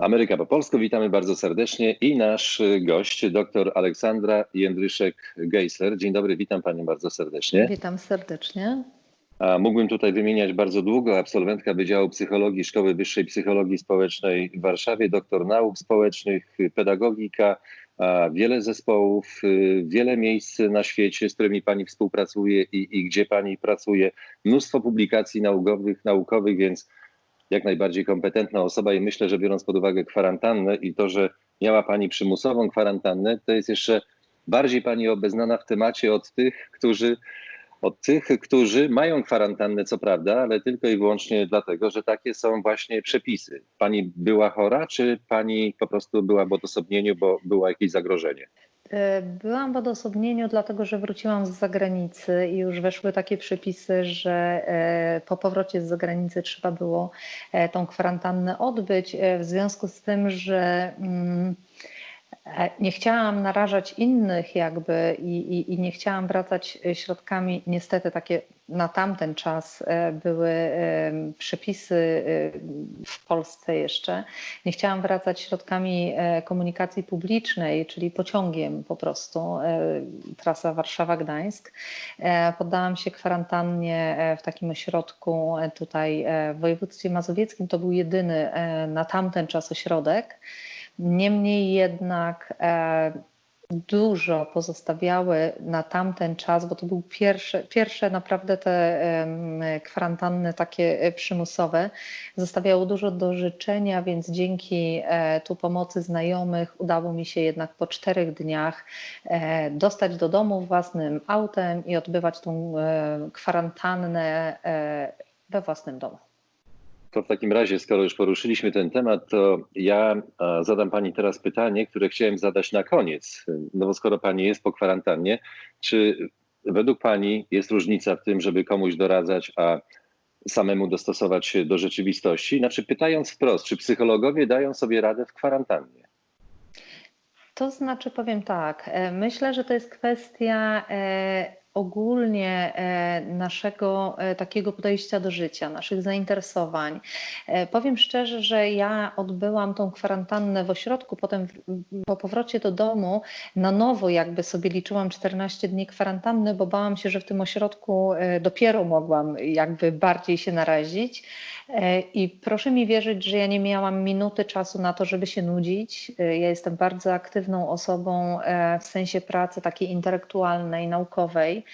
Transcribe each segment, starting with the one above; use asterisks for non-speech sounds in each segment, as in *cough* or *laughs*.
Ameryka po polsku, witamy bardzo serdecznie i nasz gość, dr Aleksandra Jędryszek-Geisler. Dzień dobry, witam Panią bardzo serdecznie. Witam serdecznie. A mógłbym tutaj wymieniać bardzo długo. Absolwentka Wydziału Psychologii Szkoły Wyższej Psychologii Społecznej w Warszawie, doktor nauk społecznych, pedagogika, wiele zespołów, y, wiele miejsc na świecie, z którymi Pani współpracuje i, i gdzie Pani pracuje, mnóstwo publikacji naukowych, naukowych, więc jak najbardziej kompetentna osoba i myślę, że biorąc pod uwagę kwarantannę i to, że miała Pani przymusową kwarantannę, to jest jeszcze bardziej Pani obeznana w temacie od tych, którzy od tych, którzy mają kwarantannę, co prawda, ale tylko i wyłącznie dlatego, że takie są właśnie przepisy. Pani była chora, czy pani po prostu była w odosobnieniu, bo było jakieś zagrożenie? E, byłam w odosobnieniu, dlatego że wróciłam z zagranicy i już weszły takie przepisy, że e, po powrocie z zagranicy trzeba było e, tą kwarantannę odbyć. W związku z tym, że. Mm, nie chciałam narażać innych jakby i, i, i, nie chciałam wracać e, środkami, niestety takie na tamten czas e, były przepisy w Polsce jeszcze. Nie chciałam wracać środkami komunikacji publicznej, czyli pociągiem po prostu, trasa Warszawa-Gdańsk. Poddałam się kwarantannie w takim ośrodku tutaj w województwie mazowieckim. To był jedyny na tamten czas ośrodek. Niemniej jednak e, dużo pozostawiały na tamten czas, bo to był pierwsze, pierwsze naprawdę te kwarantanny takie e, przymusowe, zostawiało dużo do życzenia, więc dzięki e, tu pomocy znajomych udało mi się jednak po czterech dniach dostać do domu własnym autem i odbywać tą kwarantannę we własnym domu. To w takim razie, skoro już poruszyliśmy ten temat, to ja zadam Pani teraz pytanie, które chciałem zadać na koniec. No bo skoro Pani jest po kwarantannie, czy według Pani jest różnica w tym, żeby komuś doradzać, a samemu dostosować się do rzeczywistości? Znaczy, pytając wprost, czy psychologowie dają sobie radę w kwarantannie? To znaczy, powiem tak, e, myślę, że to jest kwestia e, ogólnie e, naszego e, takiego podejścia do życia, naszych zainteresowań. E, powiem szczerze, że ja odbyłam tą kwarantannę w ośrodku, potem po powrocie do domu na nowo jakby sobie liczyłam 14 dni kwarantanny, bo bałam się, że w tym ośrodku dopiero mogłam jakby bardziej się narazić. I proszę mi wierzyć, że ja nie miałam minuty czasu na to, żeby się nudzić. Ja jestem bardzo aktywną osobą w sensie pracy takiej intelektualnej, naukowej.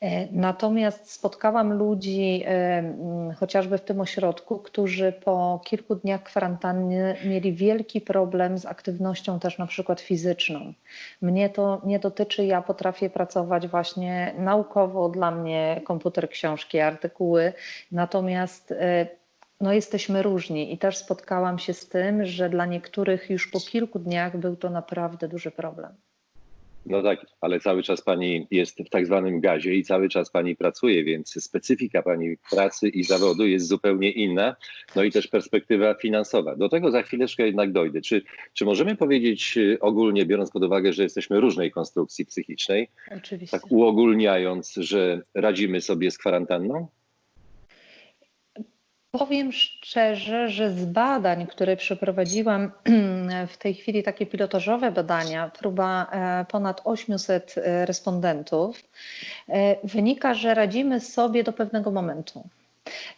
E, natomiast spotkałam ludzi, e, chociażby w tym ośrodku, którzy po kilku dniach kwarantanny mieli wielki problem z aktywnością też na przykład fizyczną. Mnie to nie dotyczy, ja potrafię pracować właśnie naukowo, dla mnie komputer, książki, artykuły, natomiast e, no jesteśmy różni i też spotkałam się z tym, że dla niektórych już po kilku dniach był to naprawdę duży problem. No tak, ale cały czas pani jest w tak zwanym gazie i cały czas pani pracuje, więc specyfika pani pracy i zawodu jest zupełnie inna. No i też perspektywa finansowa. Do tego za chwileczkę jednak dojdę. Czy, czy możemy powiedzieć y, ogólnie, biorąc pod uwagę, że jesteśmy różnej konstrukcji psychicznej, Oczywiście. tak uogólniając, że radzimy sobie z kwarantanną? Powiem szczerze, że z badań, które przeprowadziłam *clears throat* w tej chwili, takie pilotażowe badania, próba e, ponad 800 e, respondentów, e, wynika, że radzimy sobie do pewnego momentu.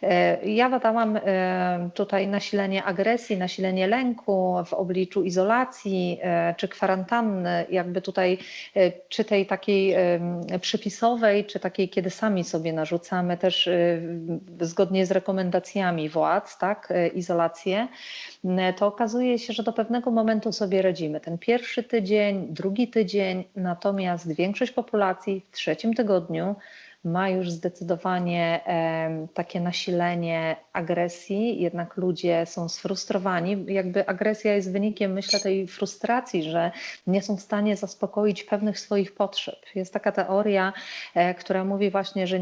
E, ja badałam e, tutaj nasilenie agresji, nasilenie lęku w obliczu izolacji e, czy kwarantanny, jakby tutaj czy tej takiej przypisowej, czy takiej, kiedy sami sobie narzucamy też zgodnie z rekomendacjami władz, tak, izolację, to okazuje się, że do pewnego momentu sobie radzimy. Ten pierwszy tydzień, drugi tydzień, natomiast większość populacji w trzecim tygodniu ma już zdecydowanie takie nasilenie agresji, jednak ludzie są sfrustrowani. Jakby agresja jest wynikiem, myślę, tej frustracji, że nie są w stanie zaspokoić pewnych swoich potrzeb. Jest taka teoria, e, która mówi właśnie, że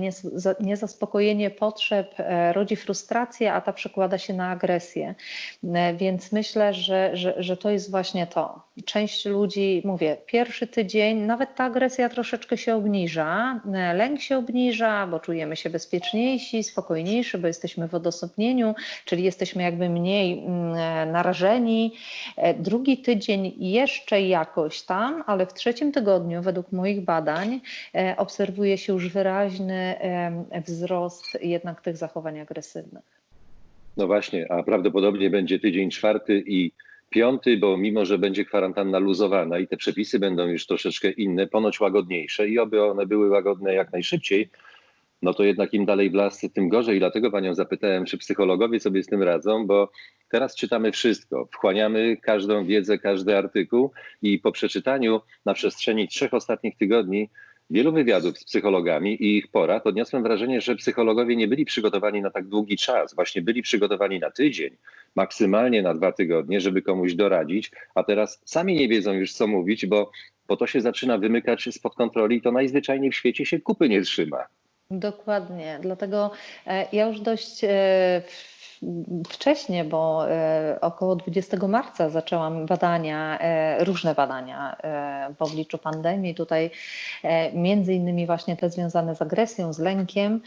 niezaspokojenie potrzeb e, rodzi frustrację, a ta przekłada się na agresję. E, więc myślę, że, że, że to jest właśnie to. część ludzi, mówię, pierwszy tydzień, nawet ta agresja troszeczkę się obniża, lęk się obniża, bo czujemy się bezpieczniejsi, spokojniejsi, bo jesteśmy w odosobnieniu, czyli jesteśmy jakby mniej mm, narażeni. E, drugi tydzień jeszcze jakoś tam, ale w trzecim tygodniu, według moich badań, e, obserwuje się już wyraźny wzrost jednak tych zachowań agresywnych. No właśnie, a prawdopodobnie będzie tydzień czwarty i piąty, bo mimo, że będzie kwarantanna luzowana i te przepisy będą już troszeczkę inne, ponoć łagodniejsze i oby one były łagodne jak najszybciej, no to jednak im dalej w las, tym gorzej. Dlatego panią zapytałem, czy psychologowie sobie z tym radzą, bo teraz czytamy wszystko, wchłaniamy każdą wiedzę, każdy artykuł i po przeczytaniu na przestrzeni trzech ostatnich tygodni wielu wywiadów z psychologami i ich porad odniosłem wrażenie, że psychologowie nie byli przygotowani na tak długi czas. Właśnie byli przygotowani na tydzień, maksymalnie na dwa tygodnie, żeby komuś doradzić, a teraz sami nie wiedzą już co mówić, bo, bo to się zaczyna wymykać spod kontroli i to najzwyczajniej w świecie się kupy nie trzyma. Dokładnie, dlatego e, ja już dość e, wcześnie, bo e, około 20 marca zaczęłam badania, różne badania w obliczu pandemii, tutaj między innymi właśnie te związane z agresją, z lękiem.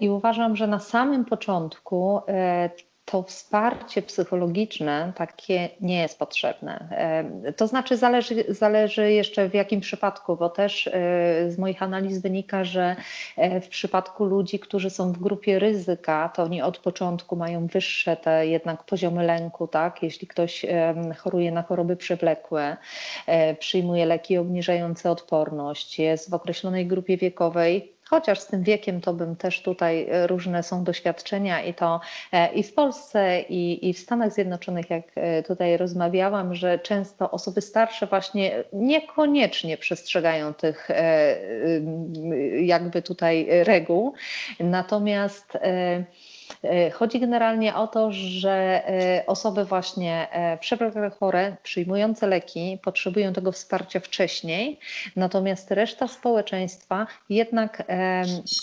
I uważam, że na samym początku to wsparcie psychologiczne takie nie jest potrzebne. To znaczy zależy, zależy jeszcze w jakim przypadku, bo też e, z moich analiz wynika, że e, w przypadku ludzi, którzy są w grupie ryzyka, to oni od początku mają wyższe te jednak poziomy lęku, tak? Jeśli ktoś choruje na choroby przewlekłe, e, przyjmuje leki obniżające odporność, jest w określonej grupie wiekowej, Chociaż z tym wiekiem to bym też tutaj e, różne są doświadczenia i to e, i w Polsce, i, i w Stanach Zjednoczonych, jak e, tutaj rozmawiałam, że często osoby starsze właśnie niekoniecznie przestrzegają tych jakby tutaj reguł. Natomiast chodzi generalnie o to, że e, osoby właśnie e, przewlekle chore, przyjmujące leki, potrzebują tego wsparcia wcześniej, natomiast reszta społeczeństwa jednak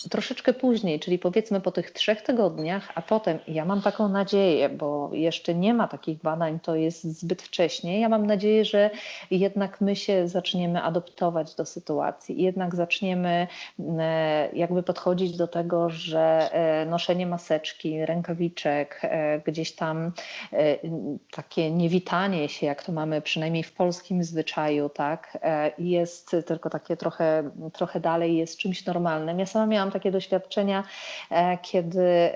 troszeczkę później, czyli powiedzmy po tych trzech tygodniach, a potem ja mam taką nadzieję, bo jeszcze nie ma takich badań, to jest zbyt wcześnie. Ja mam nadzieję, że jednak my się zaczniemy adoptować do sytuacji, jednak zaczniemy jakby podchodzić do tego, że noszenie maseczki, maseczki, rękawiczek, e, gdzieś tam e, takie niewitanie się, jak to mamy przynajmniej w polskim zwyczaju, tak, e, jest tylko takie trochę, trochę dalej, jest czymś normalnym. Ja sama miałam takie doświadczenia, kiedy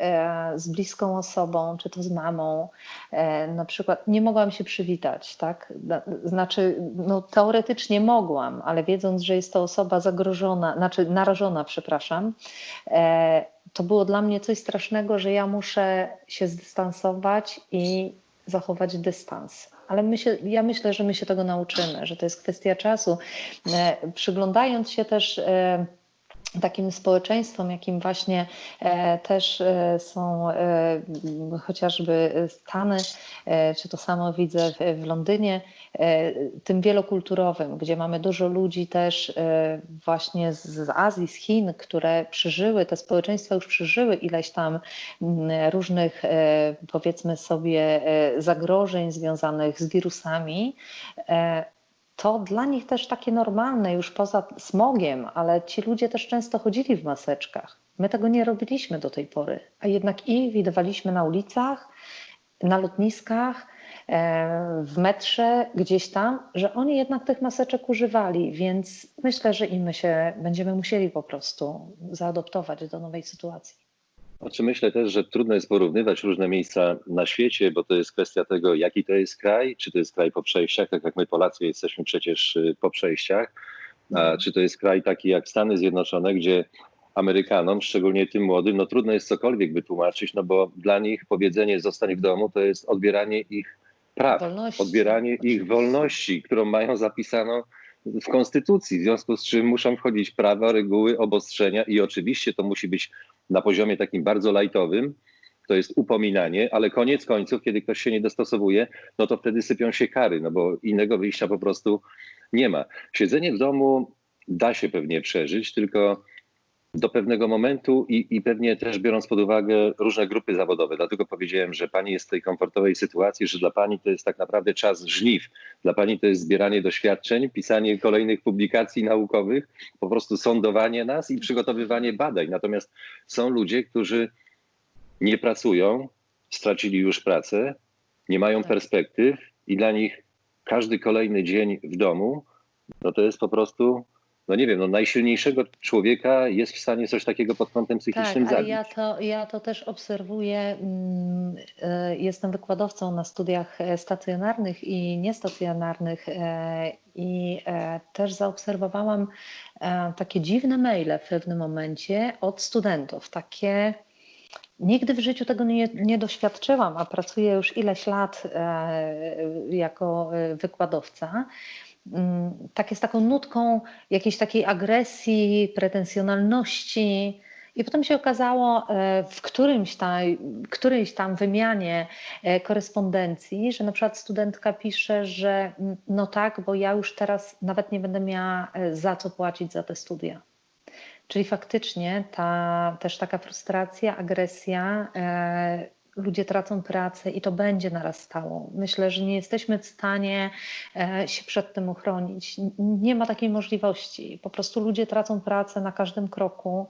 z bliską osobą, czy to z mamą, na przykład nie mogłam się przywitać, tak, znaczy, no teoretycznie mogłam, ale wiedząc, że jest to osoba zagrożona, znaczy narażona, przepraszam, to było dla mnie coś strasznego, że ja muszę się zdystansować i zachować dystans. Ale my się, ja myślę, że my się tego nauczymy, że to jest kwestia czasu. E, przyglądając się też e, takim społeczeństwom, jakim właśnie e, też e, są e, chociażby Stany, czy to samo widzę w Londynie, tym wielokulturowym, gdzie mamy dużo ludzi też właśnie z Azji, z Chin, które przeżyły, te społeczeństwa już przeżyły ileś tam różnych, powiedzmy sobie, zagrożeń związanych z wirusami to dla nich też takie normalne, już poza smogiem, ale ci ludzie też często chodzili w maseczkach. My tego nie robiliśmy do tej pory, a jednak ich widywaliśmy na ulicach, na lotniskach, e, w metrze, gdzieś tam, że oni jednak tych maseczek używali, więc myślę, że i my się będziemy musieli po prostu zaadoptować do nowej sytuacji. Znaczy myślę też, że trudno jest porównywać różne miejsca na świecie, bo to jest kwestia tego, jaki to jest kraj, czy to jest kraj po przejściach, tak jak my Polacy jesteśmy przecież y, po przejściach, a mhm. czy to jest kraj taki jak Stany Zjednoczone, gdzie Amerykanom, szczególnie tym młodym, no trudno jest cokolwiek wytłumaczyć, no bo dla nich powiedzenie zostań w domu to jest odbieranie ich praw, wolności. odbieranie ich wolności, którą mają zapisaną w konstytucji, w związku z czym muszą wchodzić prawa, reguły, obostrzenia i oczywiście to musi być na poziomie takim bardzo lajtowym, to jest upominanie, ale koniec końców, kiedy ktoś się nie dostosowuje, no to wtedy sypią się kary, no bo innego wyjścia po prostu nie ma. Siedzenie w domu da się pewnie przeżyć, tylko do pewnego momentu i, i pewnie też biorąc pod uwagę różne grupy zawodowe. Dlatego powiedziałem, że pani jest w tej komfortowej sytuacji, że dla pani to jest tak naprawdę czas żniw. Dla pani to jest zbieranie doświadczeń, pisanie kolejnych publikacji naukowych, po prostu sądowanie nas i przygotowywanie badań. Natomiast są ludzie, którzy nie pracują, stracili już pracę, nie mają tak. perspektyw i dla nich każdy kolejny dzień w domu, no to jest po prostu no nie wiem, no najsilniejszego człowieka jest w stanie coś takiego pod kątem psychicznym tak, zabić. Ja to, ja to też obserwuję. Mm, e, jestem wykładowcą na studiach e, stacjonarnych i niestacjonarnych e, i też zaobserwowałam takie dziwne maile w pewnym momencie od studentów. Takie Nigdy w życiu tego nie, nie, doświadczyłam, a pracuję już ileś lat jako wykładowca. Mm, takie z taką nutką jakiejś takiej agresji, pretensjonalności. I potem się okazało e, w którymś tam, którymś tam wymianie e, korespondencji, że na przykład studentka pisze, że no tak, bo ja już teraz nawet nie będę miała e, za co płacić za te studia. Czyli faktycznie ta też taka frustracja, agresja ludzie tracą pracę i to będzie narastało. Myślę, że nie jesteśmy w stanie e, się przed tym uchronić. Nie ma takiej możliwości. Po prostu ludzie tracą pracę na każdym kroku.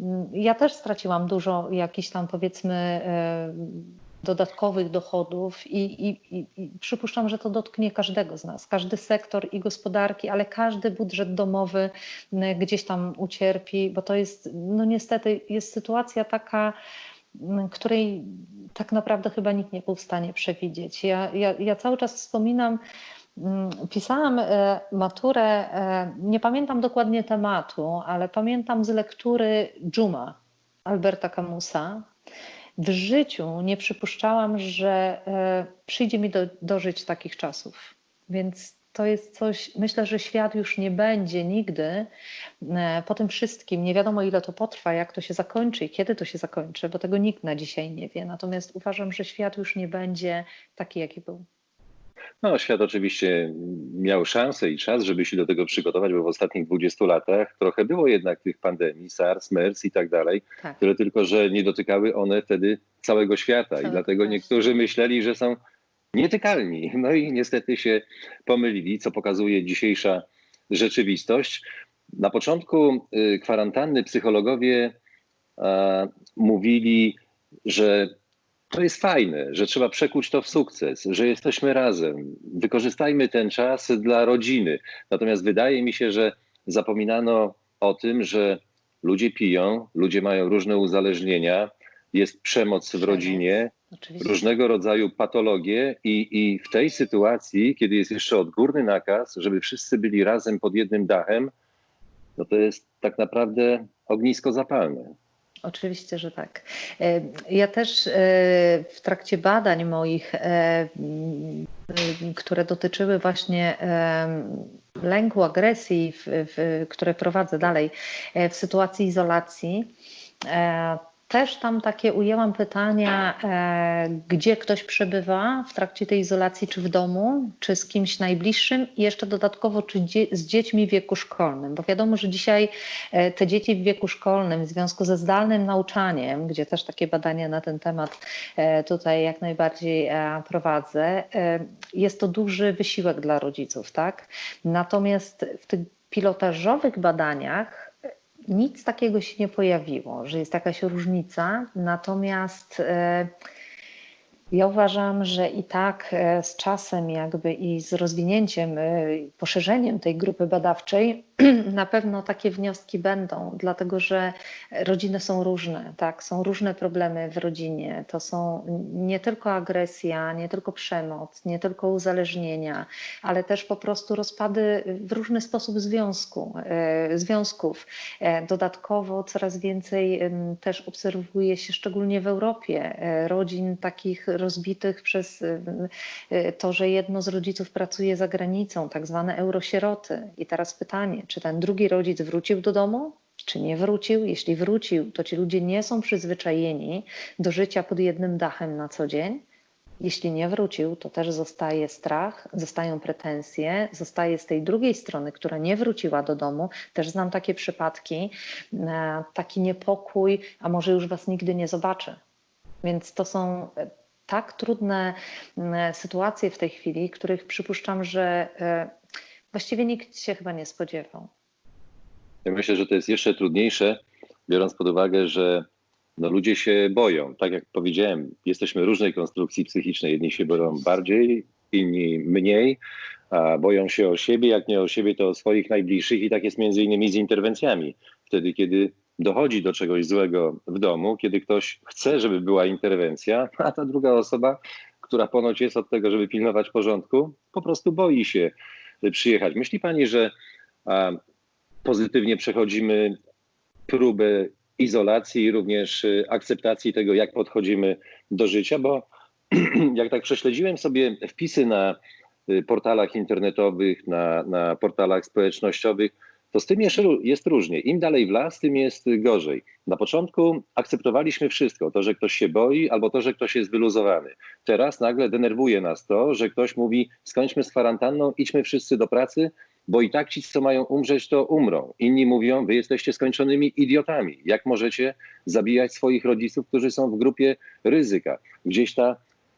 Mm, ja też straciłam dużo jakichś tam powiedzmy e, dodatkowych dochodów i, i, i, przypuszczam, że to dotknie każdego z nas, każdy sektor i gospodarki, ale każdy budżet domowy gdzieś tam ucierpi, bo to jest, no niestety, jest sytuacja taka, której tak naprawdę chyba nikt nie był w stanie przewidzieć. Ja, ja, ja cały czas wspominam, mm, pisałam e, maturę, e, nie pamiętam dokładnie tematu, ale pamiętam z lektury Dżuma Alberta Camusa. W życiu nie przypuszczałam, że e, przyjdzie mi do, dożyć takich czasów. Więc to jest coś, myślę, że świat już nie będzie nigdy e, po tym wszystkim. Nie wiadomo, ile to potrwa, jak to się zakończy i kiedy to się zakończy, bo tego nikt na dzisiaj nie wie. Natomiast uważam, że świat już nie będzie taki, jaki był. No, świat oczywiście miał szansę i czas, żeby się do tego przygotować, bo w ostatnich 20 latach trochę było jednak tych pandemii, SARS, MERS i tak dalej, tak. tyle tylko, że nie dotykały one wtedy całego świata Cały i dlatego niektórzy myśleli, że są nietykalni. No i niestety się pomylili, co pokazuje dzisiejsza rzeczywistość. Na początku y, kwarantanny psychologowie mówili, że to jest fajne, że trzeba przekuć to w sukces, że jesteśmy razem. Wykorzystajmy ten czas dla rodziny. Natomiast wydaje mi się, że zapominano o tym, że ludzie piją, ludzie mają różne uzależnienia, jest przemoc w rodzinie, Oczywiście. różnego rodzaju patologie i, i w tej sytuacji, kiedy jest jeszcze odgórny nakaz, żeby wszyscy byli razem pod jednym dachem, no to jest tak naprawdę ognisko zapalne. Oczywiście, że tak. E, ja też e, w trakcie badań moich, e, które dotyczyły właśnie lęku, agresji, w, w, które prowadzę dalej w sytuacji izolacji, też tam takie ujęłam pytania, e, gdzie ktoś przebywa w trakcie tej izolacji, czy w domu, czy z kimś najbliższym i jeszcze dodatkowo, czy dzie z dziećmi w wieku szkolnym, bo wiadomo, że dzisiaj e, te dzieci w wieku szkolnym w związku ze zdalnym nauczaniem, gdzie też takie badania na ten temat e, tutaj jak najbardziej prowadzę, jest to duży wysiłek dla rodziców, tak? Natomiast w tych pilotażowych badaniach nic takiego się nie pojawiło, że jest jakaś różnica, natomiast e, ja uważam, że i tak e, z czasem jakby i z rozwinięciem, e, poszerzeniem tej grupy badawczej *clears throat* na pewno takie wnioski będą, dlatego że rodziny są różne, tak, są różne problemy w rodzinie. To są nie tylko agresja, nie tylko przemoc, nie tylko uzależnienia, ale też po prostu rozpady w różny sposób związku, e, związków. Dodatkowo coraz więcej też obserwuje się, szczególnie w Europie, rodzin takich rozbitych przez to, że jedno z rodziców pracuje za granicą, tak zwane eurosieroty. I teraz pytanie, czy ten drugi rodzic wrócił do domu, czy nie wrócił. Jeśli wrócił, to ci ludzie nie są przyzwyczajeni do życia pod jednym dachem na co dzień. jeśli nie wrócił, to też zostaje strach, zostają pretensje, zostaje z tej drugiej strony, która nie wróciła do domu. Też znam takie przypadki, e, taki niepokój, a może już was nigdy nie zobaczy. Więc to są e, tak trudne sytuacje w tej chwili, których przypuszczam, że e, właściwie nikt się chyba nie spodziewał. Ja myślę, że to jest jeszcze trudniejsze, biorąc pod uwagę, że no ludzie się boją. Tak jak powiedziałem, jesteśmy różnej konstrukcji psychicznej. Jedni się boją bardziej, inni mniej, a boją się o siebie, jak nie o siebie, to o swoich najbliższych i tak jest między innymi z interwencjami. Wtedy, kiedy dochodzi do czegoś złego w domu, kiedy ktoś chce, żeby była interwencja, a ta druga osoba, która ponoć jest od tego, żeby pilnować porządku, po prostu boi się przyjechać. Myśli pani, że a, pozytywnie przechodzimy próbę izolacji i również y, akceptacji tego, jak podchodzimy do życia, bo *clears throat* jak tak prześledziłem sobie wpisy na y, portalach internetowych, na, na portalach społecznościowych, to z tym jeszcze jest różnie. Im dalej w las, tym jest gorzej. Na początku akceptowaliśmy wszystko, to, że ktoś się boi, albo to, że ktoś jest wyluzowany. Teraz nagle denerwuje nas to, że ktoś mówi: skończmy z kwarantanną, idźmy wszyscy do pracy, bo i tak ci, co mają umrzeć, to umrą. Inni mówią, wy jesteście skończonymi idiotami. Jak możecie zabijać swoich rodziców, którzy są w grupie ryzyka? Gdzieś ta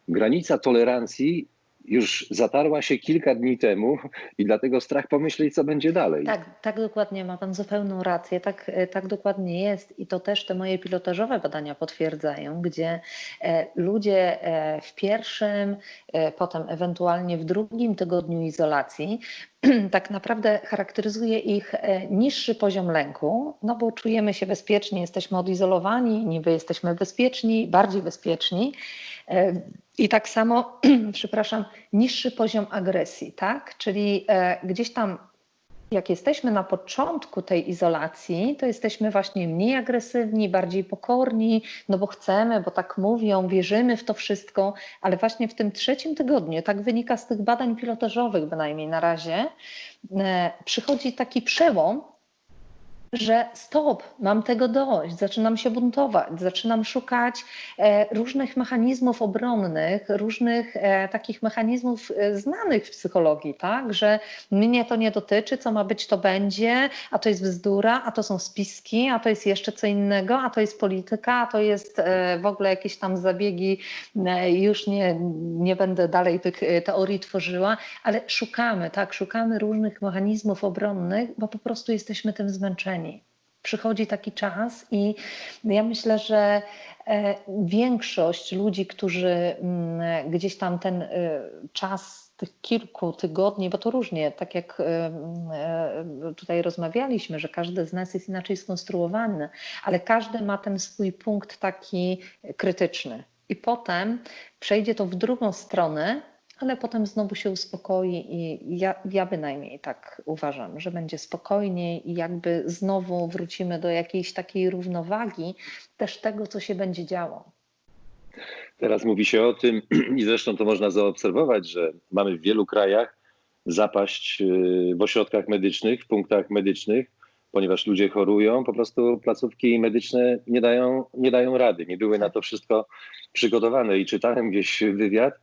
granica tolerancji już zatarła się kilka dni temu i dlatego strach pomyśleć, co będzie dalej. Tak, tak dokładnie, ma Pan zupełną rację, tak, e, tak dokładnie jest i to też te moje pilotażowe badania potwierdzają, gdzie e, ludzie e, w pierwszym, potem ewentualnie w drugim tygodniu izolacji *clears throat* tak naprawdę charakteryzuje ich niższy poziom lęku, no bo czujemy się bezpiecznie, jesteśmy odizolowani, niby jesteśmy bezpieczni, bardziej bezpieczni. I tak samo, *clears throat* przepraszam, niższy poziom agresji, tak? Czyli e, gdzieś tam, jak jesteśmy na początku tej izolacji, to jesteśmy właśnie mniej agresywni, bardziej pokorni, no bo chcemy, bo tak mówią, wierzymy w to wszystko, ale właśnie w tym trzecim tygodniu, tak wynika z tych badań pilotażowych bynajmniej na razie, e, przychodzi taki przełom, że stop, mam tego dość, zaczynam się buntować, zaczynam szukać e, różnych mechanizmów obronnych, różnych e, takich mechanizmów e, znanych w psychologii, tak, że mnie to nie dotyczy, co ma być, to będzie, a to jest bzdura, a to są spiski, a to jest jeszcze co innego, a to jest polityka, a to jest w ogóle jakieś tam zabiegi, już nie, nie będę dalej tych teorii tworzyła, ale szukamy, tak, szukamy różnych mechanizmów obronnych, bo po prostu jesteśmy tym zmęczeni przychodzi taki czas i ja myślę, że e, większość ludzi, którzy mm, gdzieś tam ten e, czas tych kilku tygodni, bo to różnie, tak jak e, tutaj rozmawialiśmy, że każdy z nas jest inaczej skonstruowany, ale każdy ma ten swój punkt taki krytyczny. I potem przejdzie to w drugą stronę, ale potem znowu się uspokoi i ja, ja bynajmniej tak uważam, że będzie spokojniej i jakby znowu wrócimy do jakiejś takiej równowagi też tego, co się będzie działo. Teraz mówi się o tym *clears throat* i zresztą to można zaobserwować, że mamy w wielu krajach zapaść y, w ośrodkach medycznych, w punktach medycznych, ponieważ ludzie chorują, po prostu placówki medyczne nie dają, nie dają rady, nie były na to wszystko przygotowane. I czytałem gdzieś wywiad,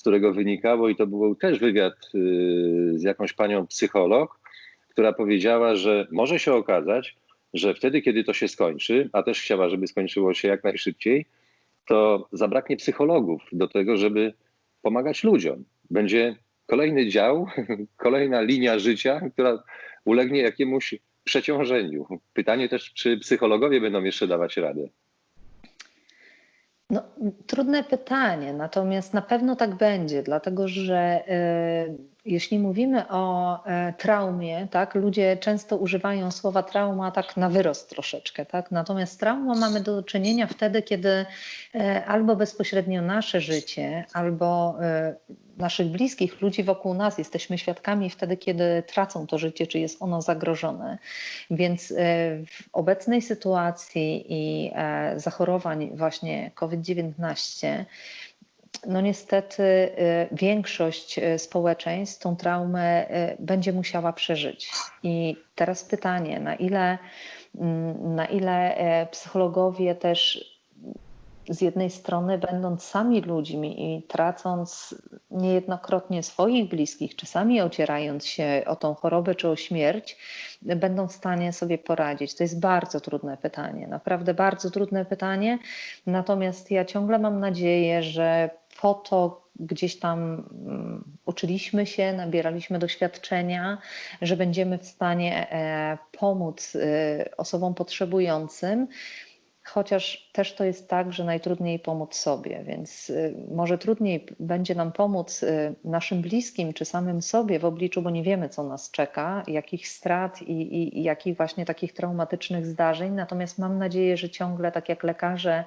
z którego wynikało, i to był też wywiad y, z jakąś panią psycholog, która powiedziała, że może się okazać, że wtedy, kiedy to się skończy, a też chciała, żeby skończyło się jak najszybciej, to zabraknie psychologów do tego, żeby pomagać ludziom. Będzie kolejny dział, *laughs* kolejna linia życia, która ulegnie jakiemuś przeciążeniu. Pytanie też, czy psychologowie będą jeszcze dawać radę. No, trudne pytanie, natomiast na pewno tak będzie, dlatego że y, jeśli mówimy o y, traumie, tak, ludzie często używają słowa trauma tak na wyrost troszeczkę, tak? Natomiast traumą mamy do czynienia wtedy, kiedy y, albo bezpośrednio nasze życie, albo naszych bliskich, ludzi wokół nas, jesteśmy świadkami wtedy, kiedy tracą to życie, czy jest ono zagrożone. Więc e, w obecnej sytuacji i e, zachorowań właśnie COVID-19, no niestety e, większość społeczeństw tą traumę będzie musiała przeżyć. I teraz pytanie, na ile, mm, na ile psychologowie też z jednej strony będąc sami ludźmi i tracąc niejednokrotnie swoich bliskich, czasami ocierając się o tą chorobę czy o śmierć, będą w stanie sobie poradzić? To jest bardzo trudne pytanie, naprawdę bardzo trudne pytanie. Natomiast ja ciągle mam nadzieję, że po to gdzieś tam mm, uczyliśmy się, nabieraliśmy doświadczenia, że będziemy w stanie e, pomóc e, osobom potrzebującym. Chociaż też to jest tak, że najtrudniej pomóc sobie, więc y, może trudniej będzie nam pomóc y, naszym bliskim czy samym sobie w obliczu, bo nie wiemy, co nas czeka, jakich strat i, i, i jakich właśnie takich traumatycznych zdarzeń. Natomiast mam nadzieję, że ciągle, tak jak lekarze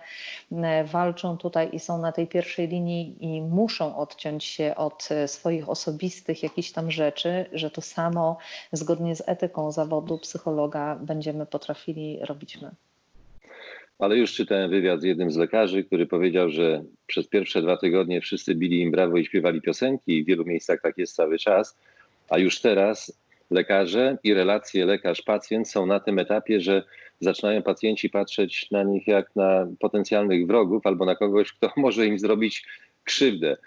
y, walczą tutaj i są na tej pierwszej linii i muszą odciąć się od swoich osobistych jakichś tam rzeczy, że to samo zgodnie z etyką zawodu psychologa będziemy potrafili robić my ale już czytałem wywiad z jednym z lekarzy, który powiedział, że przez pierwsze dwa tygodnie wszyscy bili im brawo i śpiewali piosenki i w wielu miejscach tak jest cały czas, a już teraz lekarze i relacje lekarz-pacjent są na tym etapie, że zaczynają pacjenci patrzeć na nich jak na potencjalnych wrogów albo na kogoś, kto *laughs* może im zrobić krzywdę.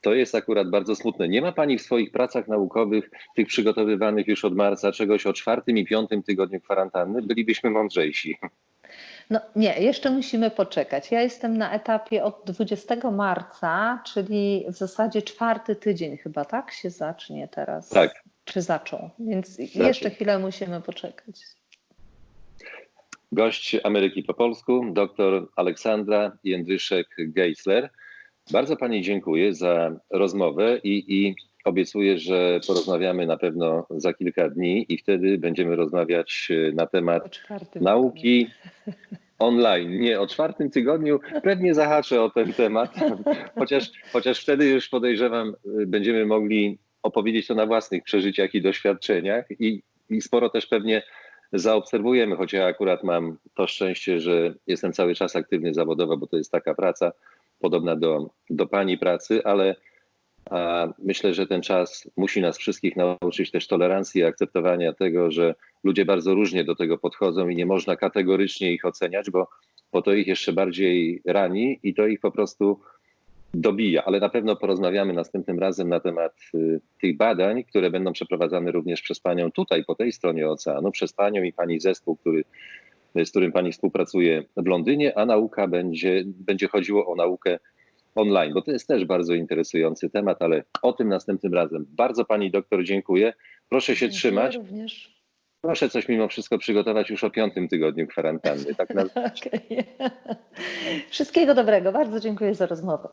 To jest akurat bardzo smutne. Nie ma Pani w swoich pracach naukowych, tych przygotowywanych już od marca, czegoś o czwartym i piątym tygodniu kwarantanny? Bylibyśmy mądrzejsi. No nie, jeszcze musimy poczekać. Ja jestem na etapie od 20 marca, czyli w zasadzie czwarty tydzień chyba, tak? Się zacznie teraz. Tak. Czy zaczął? Więc jeszcze chwilę musimy poczekać. Gość Ameryki po polsku, dr Aleksandra Jędryszek-Geisler. Bardzo Pani dziękuję za rozmowę i, i obiecuję, że porozmawiamy na pewno za kilka dni i wtedy będziemy rozmawiać e, na temat nauki online. Nie, o czwartym tygodniu pewnie zahaczę o ten temat, *laughs* chociaż, chociaż wtedy już podejrzewam, e, będziemy mogli opowiedzieć to na własnych przeżyciach i doświadczeniach i, i sporo też pewnie zaobserwujemy, choć ja akurat mam to szczęście, że jestem cały czas aktywny zawodowo, bo to jest taka praca podobna do, do pani pracy, ale Myślę, że ten czas musi nas wszystkich nauczyć też tolerancji i akceptowania tego, że ludzie bardzo różnie do tego podchodzą i nie można kategorycznie ich oceniać, bo, bo to ich jeszcze bardziej rani i to ich po prostu dobija. Ale na pewno porozmawiamy następnym razem na temat y, tych badań, które będą przeprowadzane również przez panią tutaj, po tej stronie oceanu, przez panią i pani zespół, który, z którym pani współpracuje w Londynie, a nauka będzie, będzie chodziło o naukę online, bo to jest też bardzo interesujący temat, ale o tym następnym razem. Bardzo pani doktor dziękuję. Proszę się dziękuję trzymać. Również. Proszę coś mimo wszystko przygotować już o piątym tygodniu kwarantanny. Tak na... *laughs* okay. Wszystkiego dobrego. Bardzo dziękuję za rozmowę.